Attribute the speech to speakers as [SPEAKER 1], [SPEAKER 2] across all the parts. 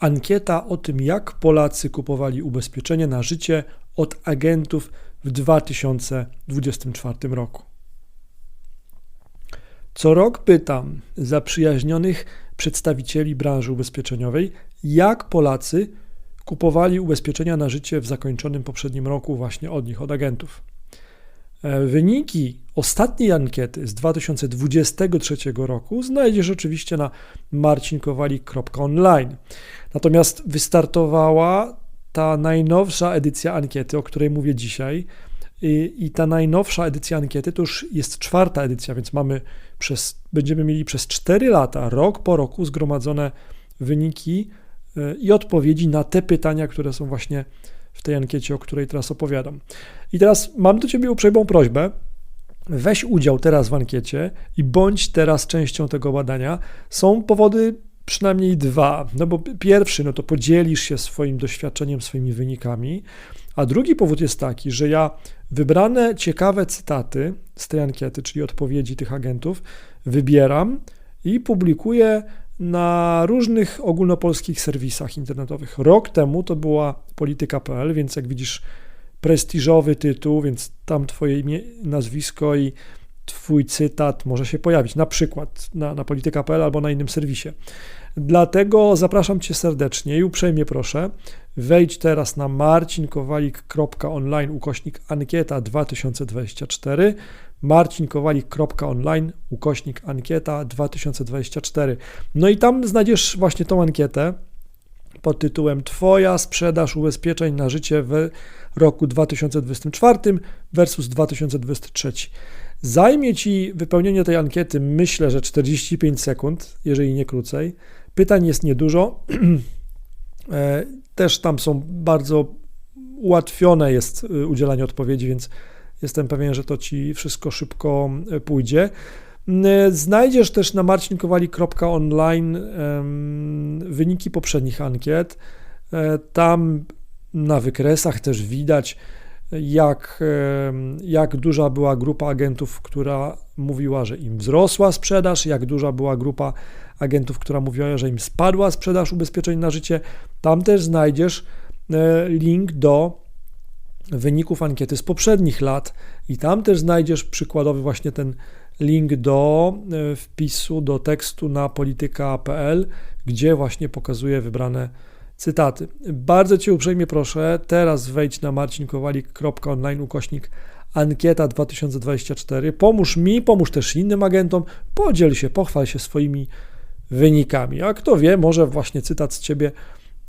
[SPEAKER 1] Ankieta o tym, jak Polacy kupowali ubezpieczenie na życie od agentów w 2024 roku. Co rok pytam zaprzyjaźnionych przedstawicieli branży ubezpieczeniowej, jak Polacy kupowali ubezpieczenia na życie w zakończonym poprzednim roku właśnie od nich, od agentów. E, Wyniki ostatniej ankiety z 2023 roku znajdziesz oczywiście na marcinkowalik.online. Natomiast wystartowała ta najnowsza edycja ankiety, o której mówię dzisiaj. I, I, ta najnowsza edycja ankiety to już jest czwarta edycja, więc mamy przez, będziemy mieli przez 4 lata, rok po roku, zgromadzone wyniki e, i odpowiedzi na te pytania, które są właśnie w tej ankiecie, o której teraz opowiadam. I teraz mam do Ciebie uprzejmą prośbę. Weź udział teraz w ankiecie i bądź teraz częścią tego badania. Są powody przynajmniej dwa. No bo pierwszy, no to podzielisz się swoim doświadczeniem, swoimi wynikami, a drugi powód jest taki, że ja wybrane ciekawe cytaty z tej ankiety, czyli odpowiedzi tych agentów, wybieram i publikuję na różnych ogólnopolskich serwisach internetowych. Rok temu to była polityka.pl, więc jak widzisz, prestiżowy tytuł, więc tam Twoje imię, nazwisko i Twój cytat może się pojawić, na przykład na, na polityka.pl albo na innym serwisie. Dlatego zapraszam Cię serdecznie i uprzejmie proszę, wejdź teraz na marcinkowalik.online ukośnik ankieta 2024 marcinkowalik.online ukośnik ankieta 2024. No i tam znajdziesz właśnie tą ankietę pod tytułem Twoja sprzedaż ubezpieczeń na życie w roku 2024 versus 2023. Zajmie Ci wypełnienie tej ankiety, myślę, że 45 sekund, jeżeli nie krócej. Pytań jest niedużo. E, też tam są bardzo ułatwione jest y, udzielanie odpowiedzi, więc jestem pewien, że to Ci wszystko szybko e, pójdzie. E, znajdziesz też na marcinkowali.online wyniki poprzednich ankiet. Tam na wykresach też widać, jak, jak duża była grupa agentów, która mówiła, że im wzrosła sprzedaż, jak duża była grupa agentów, która mówiła, że im spadła sprzedaż ubezpieczeń na życie. Tam też znajdziesz e, link do wyników ankiety z poprzednich lat i tam też znajdziesz przykładowy właśnie ten link do e, wpisu, do tekstu na polityka.pl, gdzie właśnie pokazuje wybrane cytaty. Bardzo Cię uprzejmie proszę, teraz wejdź na marcinkowalik.online ukośnik ankieta 2024. Pomóż mi, pomóż też innym agentom, podziel się, pochwal się swoimi wynikami. A kto wie, może właśnie cytat z Ciebie,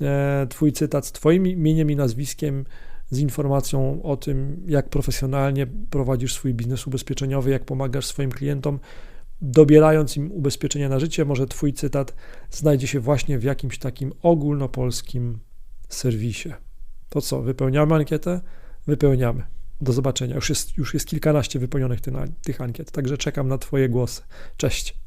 [SPEAKER 1] e, Twój cytat z Twoim imieniem i nazwiskiem, z informacją o tym, jak profesjonalnie prowadzisz swój biznes ubezpieczeniowy, jak pomagasz swoim klientom, dobierając im ubezpieczenia na życie, może Twój cytat znajdzie się właśnie w jakimś takim ogólnopolskim serwisie. To co, wypełniamy ankietę? Wypełniamy. Do zobaczenia. Już jest, już jest kilkanaście wypełnionych tych ankiet, także czekam na Twoje głosy. Cześć.